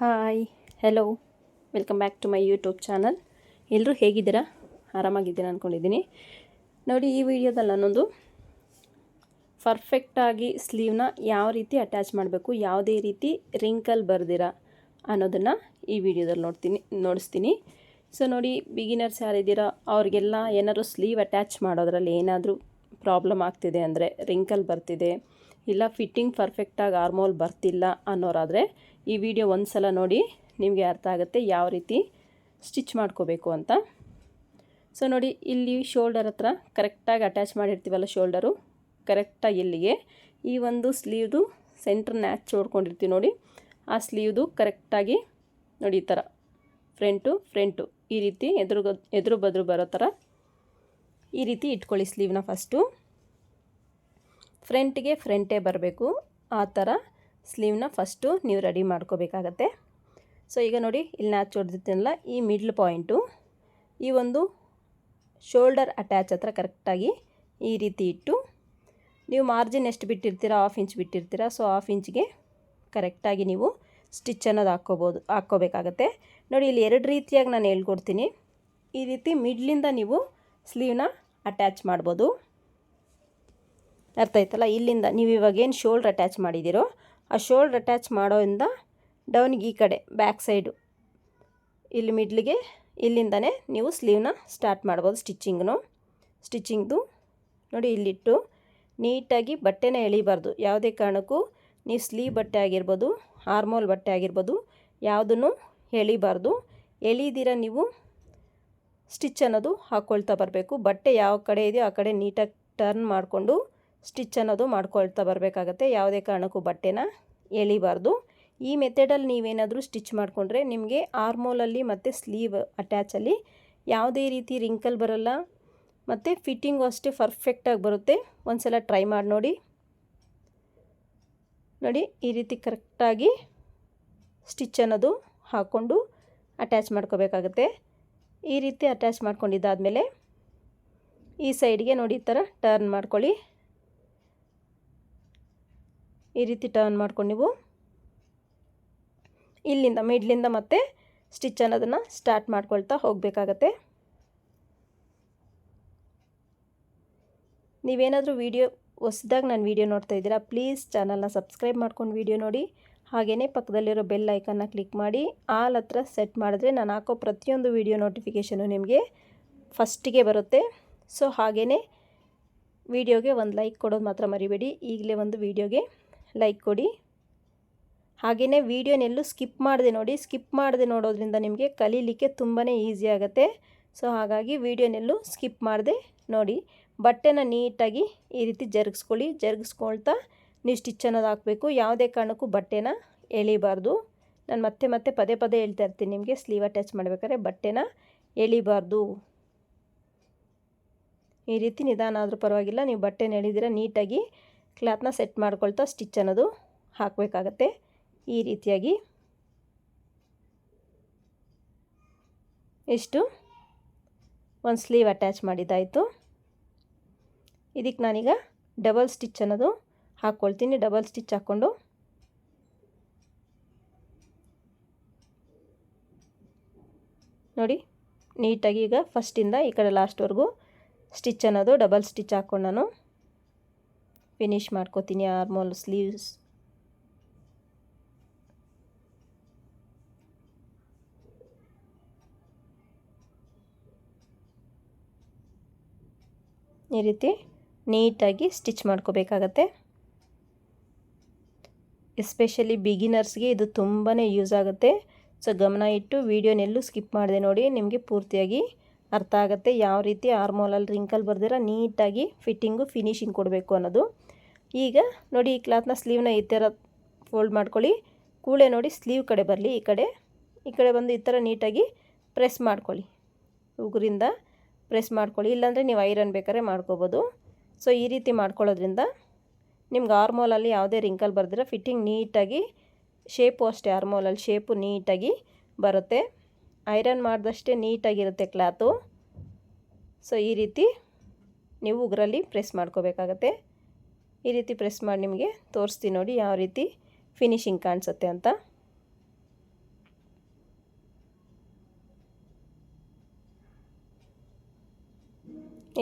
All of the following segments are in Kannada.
Hi hello welcome back to my YouTube channel ಎಲ್ಲರೂ ಹೇಗಿದ್ದೀರಾ? ಆರಾಮಾಗಿದ್ದೀರಾ ಅಂದ್ಕೊಂಡಿದ್ದೀನಿ ನೋಡಿ, ಈ ವಿಡಿಯೋದಲ್ಲಿ ನಾನೊಂದು ಪರ್ಫೆಕ್ಟಾಗಿ ಸ್ಲೀವ್ನ ಯಾವ ರೀತಿ ಅಟ್ಯಾಚ್ ಮಾಡಬೇಕು, ಯಾವುದೇ ರೀತಿ ರಿಂಕಲ್ ಬರ್ದಿರ ಅನ್ನೋದನ್ನು ಈ ವಿಡಿಯೋದಲ್ಲಿ ನೋಡ್ತೀನಿ, ನೋಡಿಸ್ತೀನಿ. ಸೊ ನೋಡಿ ಬಿಗಿನರ್ಸ್ ಯಾರಿದ್ದೀರಾ, ಅವ್ರಿಗೆಲ್ಲ ಏನಾದರೂ ಸ್ಲೀವ್ ಅಟ್ಯಾಚ್ ಮಾಡೋದ್ರಲ್ಲಿ ಏನಾದರೂ ಪ್ರಾಬ್ಲಮ್ ಆಗ್ತಿದೆ ಅಂದರೆ ರಿಂಕಲ್ ಬರ್ತಿದೆ, ಇಲ್ಲ ಫಿಟ್ಟಿಂಗ್ ಪರ್ಫೆಕ್ಟಾಗಿ ಆರ್ಮೋಲ್ ಬರ್ತಿಲ್ಲ ಅನ್ನೋರಾದರೆ ಈ ವಿಡಿಯೋ ಒಂದು ಸಲ ನೋಡಿ ನಿಮಗೆ ಅರ್ಥ ಆಗುತ್ತೆ ಯಾವ ರೀತಿ ಸ್ಟಿಚ್ ಮಾಡ್ಕೋಬೇಕು ಅಂತ. ಸೊ ನೋಡಿ, ಇಲ್ಲಿ ಶೋಲ್ಡರ್ ಹತ್ರ ಕರೆಕ್ಟಾಗಿ ಅಟ್ಯಾಚ್ ಮಾಡಿರ್ತೀವಲ್ಲ ಶೋಲ್ಡರು ಕರೆಕ್ಟಾಗಿ ಇಲ್ಲಿಗೆ. ಈ ಒಂದು ಸ್ಲೀವ್ದು ಸೆಂಟ್ರ್ ನ್ಯಾಚ್ ಹೊಡ್ಕೊಂಡಿರ್ತೀವಿ ನೋಡಿ. ಆ ಸ್ಲೀವ್ದು ಕರೆಕ್ಟಾಗಿ ನೋಡಿ ಈ ಥರ. ಫ್ರಂಟು ಫ್ರಂಟು ಈ ರೀತಿ ಎದುರು ಎದುರು ಬದ್ರು ಬರೋ ಥರ ಈ ರೀತಿ ಇಟ್ಕೊಳ್ಳಿ ಸ್ಲೀವ್ನ ಫಸ್ಟು ಫ್ರಂಟ್ಗೆ ಫ್ರಂಟೇ ಬರಬೇಕು. ಆ ಥರ ಸ್ಲೀವ್ನ ಫಸ್ಟು ನೀವು ರೆಡಿ ಮಾಡ್ಕೋಬೇಕಾಗತ್ತೆ. ಸೊ, ಈಗ ನೋಡಿ ಇಲ್ಲಿ ನಾಚು ಹೊಡೆದಿದ್ದೀನಲ್ಲ ಈ ಮಿಡ್ಲ್ ಪಾಯಿಂಟು, ಈ ಒಂದು ಶೋಲ್ಡರ್ ಅಟ್ಯಾಚ್ ಹತ್ರ ಕರೆಕ್ಟಾಗಿ ಈ ರೀತಿ ಇಟ್ಟು, ನೀವು ಮಾರ್ಜಿನ್ ಎಷ್ಟು ಬಿಟ್ಟಿರ್ತೀರಾ, ಹಾಫ್ ಇಂಚ್ ಬಿಟ್ಟಿರ್ತೀರಾ, ಸೊ, ಹಾಫ್ ಇಂಚ್ಗೆ ಕರೆಕ್ಟಾಗಿ ನೀವು ಸ್ಟಿಚ್ ಅನ್ನೋದು ಹಾಕ್ಕೋಬೋದು, ಹಾಕ್ಕೋಬೇಕಾಗತ್ತೆ. ನೋಡಿ, ಇಲ್ಲಿ ಎರಡು ರೀತಿಯಾಗಿ ನಾನು ಹೇಳ್ಕೊಡ್ತೀನಿ. ಈ ರೀತಿ ಮಿಡ್ಲಿಂದ ನೀವು ಸ್ಲೀವ್ನ ಅಟ್ಯಾಚ್ ಮಾಡ್ಬೋದು. ಅರ್ಥ ಆಯ್ತಲ್ಲ? ಇಲ್ಲಿಂದ ನೀವು ಇವಾಗ ಏನು ಶೋಲ್ಡ್ರ್ ಅಟ್ಯಾಚ್ ಮಾಡಿದ್ದೀರೋ ಆ ಶೋಲ್ಡ್ರ್ ಅಟ್ಯಾಚ್ ಮಾಡೋದ್ರಿಂದ ಡೌನ್ಗೆ ಈ ಕಡೆ ಬ್ಯಾಕ್ ಸೈಡು ಇಲ್ಲಿ ಮಿಡ್ಲಿಗೆ ಇಲ್ಲಿಂದನೇ ನೀವು ಸ್ಲೀವ್ನ ಸ್ಟಾರ್ಟ್ ಮಾಡ್ಬೋದು ಸ್ಟಿಚ್ಚಿಂಗ್ನು ಸ್ಟಿಚ್ಚಿಂಗ್ದು ನೋಡಿ ಇಲ್ಲಿಟ್ಟು ನೀಟಾಗಿ ಬಟ್ಟೆನ ಎಳಿಬಾರ್ದು. ಯಾವುದೇ ಕಾರಣಕ್ಕೂ ನೀವು ಸ್ಲೀವ್ ಬಟ್ಟೆ ಆಗಿರ್ಬೋದು ಹಾರ್ಮೋಲ್ ಬಟ್ಟೆ ಆಗಿರ್ಬೋದು, ಯಾವುದನ್ನು ಎಳಿಬಾರ್ದು. ಎಳಿದಿರ ನೀವು ಸ್ಟಿಚ್ ಅನ್ನೋದು ಹಾಕ್ಕೊಳ್ತಾ ಬರಬೇಕು. ಬಟ್ಟೆ ಯಾವ ಕಡೆ ಇದೆಯೋ ಆ ಕಡೆ ನೀಟಾಗಿ ಟರ್ನ್ ಮಾಡಿಕೊಂಡು ಸ್ಟಿಚ್ ಅನ್ನೋದು ಮಾಡ್ಕೊಳ್ತಾ ಬರಬೇಕಾಗತ್ತೆ. ಯಾವುದೇ ಕಾರಣಕ್ಕೂ ಬಟ್ಟೆನ ಎಳಿಬಾರ್ದು. ಈ ಮೆಥಡಲ್ಲಿ ನೀವೇನಾದರೂ ಸ್ಟಿಚ್ ಮಾಡಿಕೊಂಡ್ರೆ ನಿಮಗೆ ಆರ್ಮೋಲಲ್ಲಿ ಮತ್ತು ಸ್ಲೀವ್ ಅಟ್ಯಾಚಲ್ಲಿ ಯಾವುದೇ ರೀತಿ ರಿಂಕಲ್ ಬರಲ್ಲ. ಮತ್ತು ಫಿಟ್ಟಿಂಗು ಅಷ್ಟೇ ಪರ್ಫೆಕ್ಟಾಗಿ ಬರುತ್ತೆ. ಒಂದು ಸಲ ಟ್ರೈ ಮಾಡಿ ನೋಡಿ. ನೋಡಿ, ಈ ರೀತಿ ಕರೆಕ್ಟಾಗಿ ಸ್ಟಿಚ್ ಅನ್ನೋದು ಹಾಕ್ಕೊಂಡು ಅಟ್ಯಾಚ್ ಮಾಡ್ಕೋಬೇಕಾಗತ್ತೆ. ಈ ರೀತಿ ಅಟ್ಯಾಚ್ ಮಾಡ್ಕೊಂಡಿದ್ದಾದಮೇಲೆ ಈ ಸೈಡ್ಗೆ ನೋಡಿ ಈ ಥರ ಟರ್ನ್ ಮಾಡ್ಕೊಳ್ಳಿ. ಈ ರೀತಿ ಟರ್ನ್ ಮಾಡ್ಕೊಂಡು ನೀವು ಇಲ್ಲಿಂದ ಮಿಡ್ಲಿಂದ ಮತ್ತೆ ಸ್ಟಿಚ್ ಅನ್ನೋದನ್ನು ಸ್ಟಾರ್ಟ್ ಮಾಡ್ಕೊಳ್ತಾ ಹೋಗಬೇಕಾಗತ್ತೆ. ನೀವೇನಾದರೂ ವೀಡಿಯೋ ಹೊಸ್ದಾಗಿ ನಾನು ವೀಡಿಯೋ ನೋಡ್ತಾ ಇದ್ದೀರಾ ಪ್ಲೀಸ್ ಚಾನಲ್ನ ಸಬ್ಸ್ಕ್ರೈಬ್ ಮಾಡ್ಕೊಂಡು ವೀಡಿಯೋ ನೋಡಿ. ಹಾಗೆಯೇ ಪಕ್ಕದಲ್ಲಿರೋ ಬೆಲ್ ಐಕನ್ನ ಕ್ಲಿಕ್ ಮಾಡಿ ಆಲ್ ಹತ್ರ ಸೆಟ್ ಮಾಡಿದ್ರೆ ನಾನು ಹಾಕೋ ಪ್ರತಿಯೊಂದು ವೀಡಿಯೋ ನೋಟಿಫಿಕೇಷನು ನಿಮಗೆ ಫಸ್ಟಿಗೆ ಬರುತ್ತೆ. ಸೊ ಹಾಗೆಯೇ ವಿಡಿಯೋಗೆ ಒಂದು ಲೈಕ್ ಕೊಡೋದು ಮಾತ್ರ ಮರಿಬೇಡಿ. ಈಗಲೇ ಒಂದು ವೀಡಿಯೋಗೆ ಲೈಕ್ ಕೊಡಿ. ಹಾಗೆಯೇ ವೀಡಿಯೋನೆಲ್ಲೂ ಸ್ಕಿಪ್ ಮಾಡಿದೆ ನೋಡಿ, ಸ್ಕಿಪ್ ಮಾಡದೆ ನೋಡೋದ್ರಿಂದ ನಿಮಗೆ ಕಲೀಲಿಕ್ಕೆ ತುಂಬಾ ಈಸಿ ಆಗುತ್ತೆ. ಸೊ ಹಾಗಾಗಿ ವೀಡಿಯೋನೆಲ್ಲೂ ಸ್ಕಿಪ್ ಮಾಡದೆ ನೋಡಿ, ಬಟ್ಟೆನ ನೀಟಾಗಿ ಈ ರೀತಿ ಜರುಗಿಸ್ಕೊಳ್ಳಿ, ಜರುಗಿಸ್ಕೊಳ್ತಾ ನೀವು ಸ್ಟಿಚ್ ಅನ್ನೋದು ಹಾಕಬೇಕು. ಯಾವುದೇ ಕಾರಣಕ್ಕೂ ಬಟ್ಟೆನ ಎಳಿಬಾರ್ದು. ನಾನು ಮತ್ತೆ ಮತ್ತೆ ಪದೇ ಪದೇ ಹೇಳ್ತಾ ಇರ್ತೀನಿ, ನಿಮಗೆ ಸ್ಲೀವ್ ಅಟ್ಯಾಚ್ ಮಾಡಬೇಕಾದ್ರೆ ಬಟ್ಟೆನ ಎಳಿಬಾರ್ದು. ಈ ರೀತಿ ನಿಧಾನ ಆದರೂ ಪರವಾಗಿಲ್ಲ, ನೀವು ಬಟ್ಟೆನ ಎಳಿದಿರ ನೀಟಾಗಿ ಕ್ಲಾತ್ನ ಸೆಟ್ ಮಾಡ್ಕೊಳ್ತಾ ಸ್ಟಿಚ್ ಅನ್ನೋದು ಹಾಕಬೇಕಾಗತ್ತೆ. ಈ ರೀತಿಯಾಗಿ. ಇಷ್ಟು. ಒಂದು ಸ್ಲೀವ್ ಅಟ್ಯಾಚ್ ಮಾಡಿದ್ದಾಯಿತು. ಇದಕ್ಕೆ ನಾನೀಗ ಡಬಲ್ ಸ್ಟಿಚ್ ಅನ್ನೋದು ಹಾಕ್ಕೊಳ್ತೀನಿ ಡಬಲ್ ಸ್ಟಿಚ್ ಹಾಕ್ಕೊಂಡು. ನೋಡಿ, ನೀಟಾಗಿ ಈಗ ಫಸ್ಟಿಂದ ಈ ಕಡೆ ಲಾಸ್ಟ್ವರೆಗೂ ಸ್ಟಿಚ್ ಅನ್ನೋದು, ಡಬಲ್ ಸ್ಟಿಚ್ ಹಾಕ್ಕೊಂಡು ನಾನು. ಫಿನಿಷ್ ಮಾಡ್ಕೋತೀನಿ ಆರ್ಮೋಲ್ ಸ್ಲೀವ್ಸ್ ಈ ರೀತಿ ನೀಟಾಗಿ ಸ್ಟಿಚ್ ಮಾಡ್ಕೋಬೇಕಾಗತ್ತೆ. ಎಸ್ಪೆಷಲಿ ಬಿಗಿನರ್ಸ್ಗೆ ಇದು ತುಂಬಾ ಯೂಸ್ ಆಗುತ್ತೆ. ಸೊ ಗಮನ ಇಟ್ಟು ವೀಡಿಯೋನೆಲ್ಲೂ ಸ್ಕಿಪ್ ಮಾಡಿದೆ ನೋಡಿ, ನಿಮಗೆ ಪೂರ್ತಿಯಾಗಿ ಅರ್ಥ ಆಗುತ್ತೆ. ಯಾವ ರೀತಿ ಆರ್ಮೋಲಲ್ಲಿ ರಿಂಕಲ್ ಬರ್ದಿರ ನೀಟಾಗಿ ಫಿಟ್ಟಿಂಗು ಫಿನಿಶಿಂಗ್ ಕೊಡಬೇಕು ಅನ್ನೋದು. ಈಗ ನೋಡಿ ಈ ಕ್ಲಾತ್ನ ಸ್ಲೀವ್ನ ಈ ಥರ ಫೋಲ್ಡ್ ಮಾಡ್ಕೊಳ್ಳಿ. ಕೂಳೆ ನೋಡಿ ಸ್ಲೀವ್ ಕಡೆ ಬರಲಿ, ಈ ಕಡೆ. ಈ ಕಡೆ ಬಂದು ಈ ಥರ ನೀಟಾಗಿ ಪ್ರೆಸ್ ಮಾಡ್ಕೊಳ್ಳಿ. ಉಗುರಿಂದ ಪ್ರೆಸ್ ಮಾಡ್ಕೊಳ್ಳಿ. ಇಲ್ಲಾಂದರೆ ನೀವು ಐರನ್ ಬೇಕಾದ್ರೆ ಮಾಡ್ಕೋಬೋದು. ಸೊ ಈ ರೀತಿ ಮಾಡ್ಕೊಳ್ಳೋದ್ರಿಂದ ನಿಮ್ಗೆ ಆರ್ಮೋಲಲ್ಲಿ ಯಾವುದೇ ರಿಂಕಲ್ ಬರೆದಿರೋ ಫಿಟ್ಟಿಂಗ್ ನೀಟಾಗಿ ಶೇಪು ಅಷ್ಟೇ ಆರ್ಮೋಲಲ್ಲಿ ಶೇಪು ನೀಟಾಗಿ ಬರುತ್ತೆ. ಐರನ್ ಮಾಡಿದಷ್ಟೇ ನೀಟಾಗಿರುತ್ತೆ ಕ್ಲಾತು ಸೊ ಈ ರೀತಿ ನೀವು ಉಗುರಲ್ಲಿ ಪ್ರೆಸ್ ಮಾಡ್ಕೋಬೇಕಾಗತ್ತೆ. ಈ ರೀತಿ ಪ್ರೆಸ್ ಮಾಡಿ ನಿಮಗೆ ತೋರಿಸ್ತೀನಿ ನೋಡಿ ಯಾವ ರೀತಿ ಫಿನಿಶಿಂಗ್ ಕಾಣಿಸುತ್ತೆ ಅಂತ.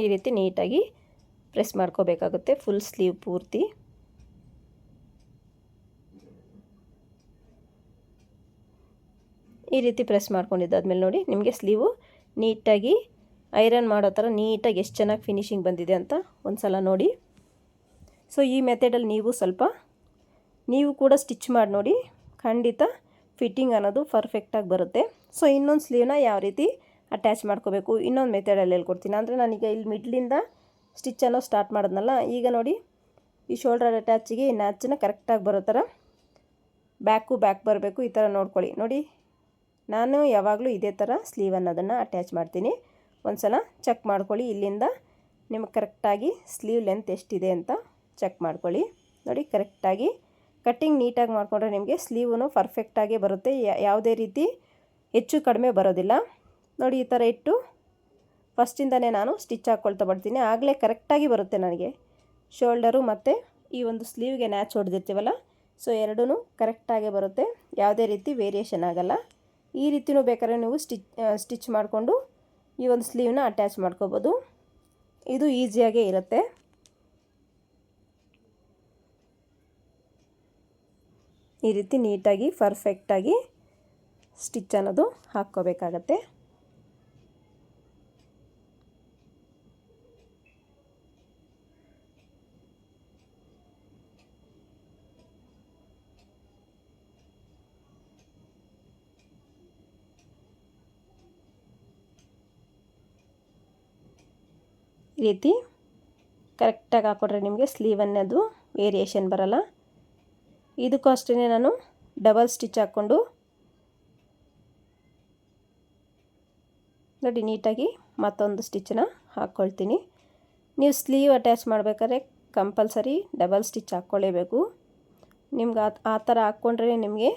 ಈ ರೀತಿ ನೀಟಾಗಿ ಪ್ರೆಸ್ ಮಾಡ್ಕೋಬೇಕಾಗುತ್ತೆ ಫುಲ್ ಸ್ಲೀವ್ ಪೂರ್ತಿ. ಈ ರೀತಿ ಪ್ರೆಸ್ ಮಾಡ್ಕೊಂಡಿದ್ದಾದ್ಮೇಲೆ ನೋಡಿ ನಿಮಗೆ ಸ್ಲೀವು ನೀಟಾಗಿ ಐರನ್ ಮಾಡೋ ಥರ ನೀಟಾಗಿ ಎಷ್ಟು ಚೆನ್ನಾಗಿ ಫಿನಿಶಿಂಗ್ ಬಂದಿದೆ ಅಂತ ಒಂದು ಸಲ ನೋಡಿ. ಸೊ ಈ ಮೆಥಡಲ್ಲಿ ನೀವು ಸ್ವಲ್ಪ ನೀವು ಕೂಡ ಸ್ಟಿಚ್ ಮಾಡಿ ನೋಡಿ. ಖಂಡಿತ ಫಿಟ್ಟಿಂಗ್ ಅನ್ನೋದು ಪರ್ಫೆಕ್ಟಾಗಿ ಬರುತ್ತೆ. ಸೊ ಇನ್ನೊಂದು ಸ್ಲೀವ್ನ ಯಾವ ರೀತಿ ಅಟ್ಯಾಚ್ ಮಾಡ್ಕೋಬೇಕು? ಇನ್ನೊಂದು ಮೆಥಡಲ್ಲಿ ಹೇಳ್ಕೊಡ್ತೀನಿ. ಅಂದರೆ ನಾನೀಗ ಇಲ್ಲಿ ಮಿಡ್ಲಿಂದ ಸ್ಟಿಚ್ ಅನ್ನೋ ಸ್ಟಾರ್ಟ್ ಮಾಡಿದ್ನಲ್ಲ, ಈಗ ನೋಡಿ ಈ ಶೋಲ್ಡರ್ ಅಟ್ಯಾಚಿಗೆ ಈ ನ್ಯಾಚನ್ನ ಕರೆಕ್ಟಾಗಿ ಬರೋ ಥರ ಬ್ಯಾಕು ಬ್ಯಾಕ್ ಬರಬೇಕು, ಈ ಥರ ನೋಡ್ಕೊಳ್ಳಿ. ನೋಡಿ, ನಾನು ಯಾವಾಗಲೂ ಇದೇ ಥರ ಸ್ಲೀವ್ ಅನ್ನೋದನ್ನು ಅಟ್ಯಾಚ್ ಮಾಡ್ತೀನಿ. ಒಂದು ಸಲ ಚೆಕ್ ಮಾಡ್ಕೊಳ್ಳಿ ಇಲ್ಲಿಂದ ನಿಮಗೆ ಕರೆಕ್ಟಾಗಿ ಸ್ಲೀವ್ ಲೆಂತ್ ಎಷ್ಟಿದೆ ಅಂತ. ಚೆಕ್ ಮಾಡ್ಕೊಳ್ಳಿ. ನೋಡಿ, ಕರೆಕ್ಟಾಗಿ ಕಟ್ಟಿಂಗ್ ನೀಟಾಗಿ ಮಾಡಿಕೊಂಡ್ರೆ ನಿಮಗೆ ಸ್ಲೀವ್ನು ಪರ್ಫೆಕ್ಟಾಗಿ ಬರುತ್ತೆ. ಯಾವುದೇ ರೀತಿ ಹೆಚ್ಚು ಕಡಿಮೆ ಬರೋದಿಲ್ಲ. ನೋಡಿ, ಈ ಥರ ಇಟ್ಟು ಫಸ್ಟಿಂದನೇ ನಾನು ಸ್ಟಿಚ್ ಹಾಕ್ಕೊಳ್ತಾ ಬರ್ತೀನಿ. ಆಗಲೇ ಕರೆಕ್ಟಾಗಿ ಬರುತ್ತೆ ನನಗೆ. ಶೋಲ್ಡರು ಮತ್ತು ಈ ಒಂದು ಸ್ಲೀವ್ಗೆ ನ್ಯಾಚ್ ಹೊಡೆದಿರ್ತೀವಲ್ಲ, ಸೊ ಎರಡೂ ಕರೆಕ್ಟಾಗೇ ಬರುತ್ತೆ. ಯಾವುದೇ ರೀತಿ ವೇರಿಯೇಷನ್ ಆಗಲ್ಲ. ಈ ರೀತಿಯೂ ಬೇಕಾದ್ರೆ ನೀವು ಸ್ಟಿಚ್ ಸ್ಟಿಚ್ ಮಾಡಿಕೊಂಡು ಈ ಒಂದು ಸ್ಲೀವ್ನ ಅಟ್ಯಾಚ್ ಮಾಡ್ಕೋಬೋದು. ಇದು ಈಸಿಯಾಗೇ ಇರುತ್ತೆ. ಈ ರೀತಿ ನೀಟಾಗಿ ಪರ್ಫೆಕ್ಟಾಗಿ ಸ್ಟಿಚ್ ಅನ್ನೋದು ಹಾಕ್ಕೋಬೇಕಾಗತ್ತೆ. ಈ ರೀತಿ ಕರೆಕ್ಟಾಗಿ ಹಾಕ್ಕೊಟ್ರೆ ನಿಮಗೆ ಸ್ಲೀವ್ ಅನ್ನೋದು ವೇರಿಯೇಷನ್ ಬರಲ್ಲ. ಇದಕ್ಕೂ ಅಷ್ಟೇ ನಾನು ಡಬಲ್ ಸ್ಟಿಚ್ ಹಾಕ್ಕೊಂಡು ನೋಡಿ ನೀಟಾಗಿ ಮತ್ತೊಂದು ಸ್ಟಿಚ್ಚನ್ನ ಹಾಕ್ಕೊಳ್ತೀನಿ. ನೀವು ಸ್ಲೀವ್ ಅಟ್ಯಾಚ್ ಮಾಡಬೇಕಾದ್ರೆ ಕಂಪಲ್ಸರಿ ಡಬಲ್ ಸ್ಟಿಚ್ ಹಾಕ್ಕೊಳ್ಳೇಬೇಕು ನಿಮ್ಗೆ ಆ ಥರ ಹಾಕ್ಕೊಂಡ್ರೆ ನಿಮಗೆ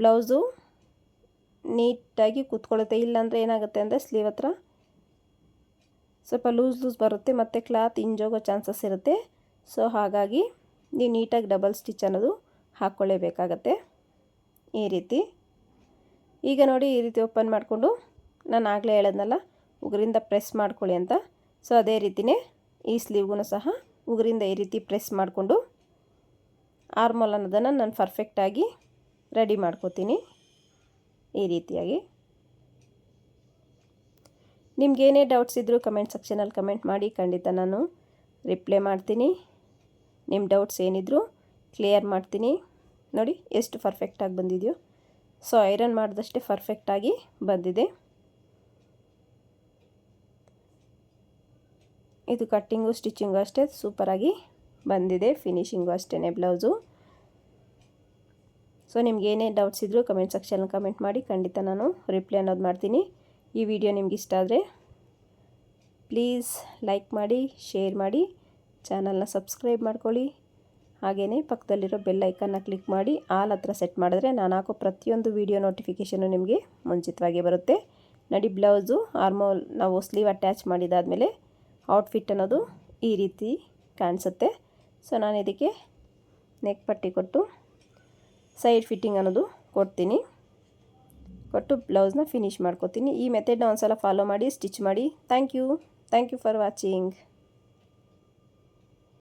ಬ್ಲೌಸು ನೀಟಾಗಿ ಕೂತ್ಕೊಳ್ಳುತ್ತೆ. ಇಲ್ಲಾಂದರೆ ಏನಾಗುತ್ತೆ ಅಂದರೆ ಸ್ಲೀವ್ ಹತ್ರ ಸ್ವಲ್ಪ ಲೂಸ್ ಲೂಸ್ ಬರುತ್ತೆ, ಮತ್ತು ಕ್ಲಾತ್ ಇಂಜೋಗೋ ಚಾನ್ಸಸ್ ಇರುತ್ತೆ. ಸೊ ಹಾಗಾಗಿ ನೀವು ನೀಟಾಗಿ ಡಬಲ್ ಸ್ಟಿಚ್ ಅನ್ನೋದು ಹಾಕ್ಕೊಳ್ಳೇಬೇಕಾಗತ್ತೆ. ಈ ರೀತಿ. ಈಗ ನೋಡಿ ಈ ರೀತಿ ಓಪನ್ ಮಾಡಿಕೊಂಡು ನಾನು ಆಗಲೇ ಹೇಳೋದ್ನಲ್ಲ, ಉಗುರಿಂದ ಪ್ರೆಸ್ ಮಾಡ್ಕೊಳ್ಳಿ ಅಂತ. ಸೊ ಅದೇ ರೀತಿಯೇ ಈ ಸ್ಲೀವ್ಗೂ ಸಹ ಉಗುರಿಂದ ಈ ರೀತಿ ಪ್ರೆಸ್ ಮಾಡಿಕೊಂಡು ಆರ್ಮೋಲ್ ಅನ್ನೋದನ್ನು ನಾನು ಪರ್ಫೆಕ್ಟಾಗಿ ರೆಡಿ ಮಾಡ್ಕೋತೀನಿ. ಈ ರೀತಿಯಾಗಿ. ನಿಮ್ಗೇನೇ ಡೌಟ್ಸ್ ಇದ್ದರೂ ಕಮೆಂಟ್ ಸೆಕ್ಷನಲ್ಲಿ ಕಮೆಂಟ್ ಮಾಡಿ ಖಂಡಿತ ನಾನು ರಿಪ್ಲೈ ಮಾಡ್ತೀನಿ. ನಿಮ್ಮ ಡೌಟ್ಸ್ ಏನಿದ್ರು ಕ್ಲಿಯರ್ ಮಾಡ್ತೀನಿ. ನೋಡಿ, ಎಷ್ಟು ಪರ್ಫೆಕ್ಟಾಗಿ ಬಂದಿದೆಯೋ. ಸೊ ಐರನ್ ಮಾಡಿದಷ್ಟೇ ಪರ್ಫೆಕ್ಟಾಗಿ ಬಂದಿದೆ. ಇದು ಕಟ್ಟಿಂಗು ಸ್ಟಿಚಿಂಗು ಅಷ್ಟೇ ಸೂಪರಾಗಿ ಬಂದಿದೆ. ಫಿನಿಶಿಂಗು ಅಷ್ಟೇ ಬ್ಲೌಸು ಸೊ ನಿಮ್ಗೆ ಏನೇ ಡೌಟ್ಸ್ ಇದ್ದರೂ ಕಮೆಂಟ್ ಸೆಕ್ಷನ್ ಕಮೆಂಟ್ ಮಾಡಿ. ಖಂಡಿತ ನಾನು ರಿಪ್ಲೈ ಅನ್ನೋದು ಮಾಡ್ತೀನಿ. ಈ ವಿಡಿಯೋ ನಿಮ್ಗೆ ಇಷ್ಟ ಆದರೆ ಪ್ಲೀಸ್ ಲೈಕ್ ಮಾಡಿ ಶೇರ್ ಮಾಡಿ. ಚಾನಲ್ನ ಸಬ್ಸ್ಕ್ರೈಬ್ ಮಾಡ್ಕೊಳ್ಳಿ. ಹಾಗೆಯೇ ಪಕ್ಕದಲ್ಲಿರೋ ಬೆಲ್ ಐಕನ್ನ ಕ್ಲಿಕ್ ಮಾಡಿ, ಆಲ್ ಹತ್ರ ಸೆಟ್ ಮಾಡಿದ್ರೆ ನಾನು ಹಾಕೋ ಪ್ರತಿಯೊಂದು ವಿಡಿಯೋ ನೋಟಿಫಿಕೇಷನು ನಿಮಗೆ ಮುಂಚಿತವಾಗಿ ಬರುತ್ತೆ. ನಡಿ ಬ್ಲೌಸು, ಆರ್ಮೋಲ್ ನಾವು ಸ್ಲೀವ್ ಅಟ್ಯಾಚ್ ಮಾಡಿದಾದಮೇಲೆ ಔಟ್ಫಿಟ್ ಅನ್ನೋದು ಈ ರೀತಿ ಕಾಣಿಸುತ್ತೆ. ಸೊ, ನಾನು ಇದಕ್ಕೆ ನೆಕ್ ಪಟ್ಟಿ ಕೊಟ್ಟು ಸೈಡ್ ಫಿಟ್ಟಿಂಗ್ ಅನ್ನೋದು ಕೊಡ್ತೀನಿ. ಕೊಟ್ಟು ಬ್ಲೌಸ್ನ ಫಿನಿಷ್ ಮಾಡ್ಕೋತೀನಿ. ಈ ಮೆಥಡ್ನ ಒಂದು ಸಲ ಫಾಲೋ ಮಾಡಿ ಸ್ಟಿಚ್ ಮಾಡಿ. Thank you thank you for watching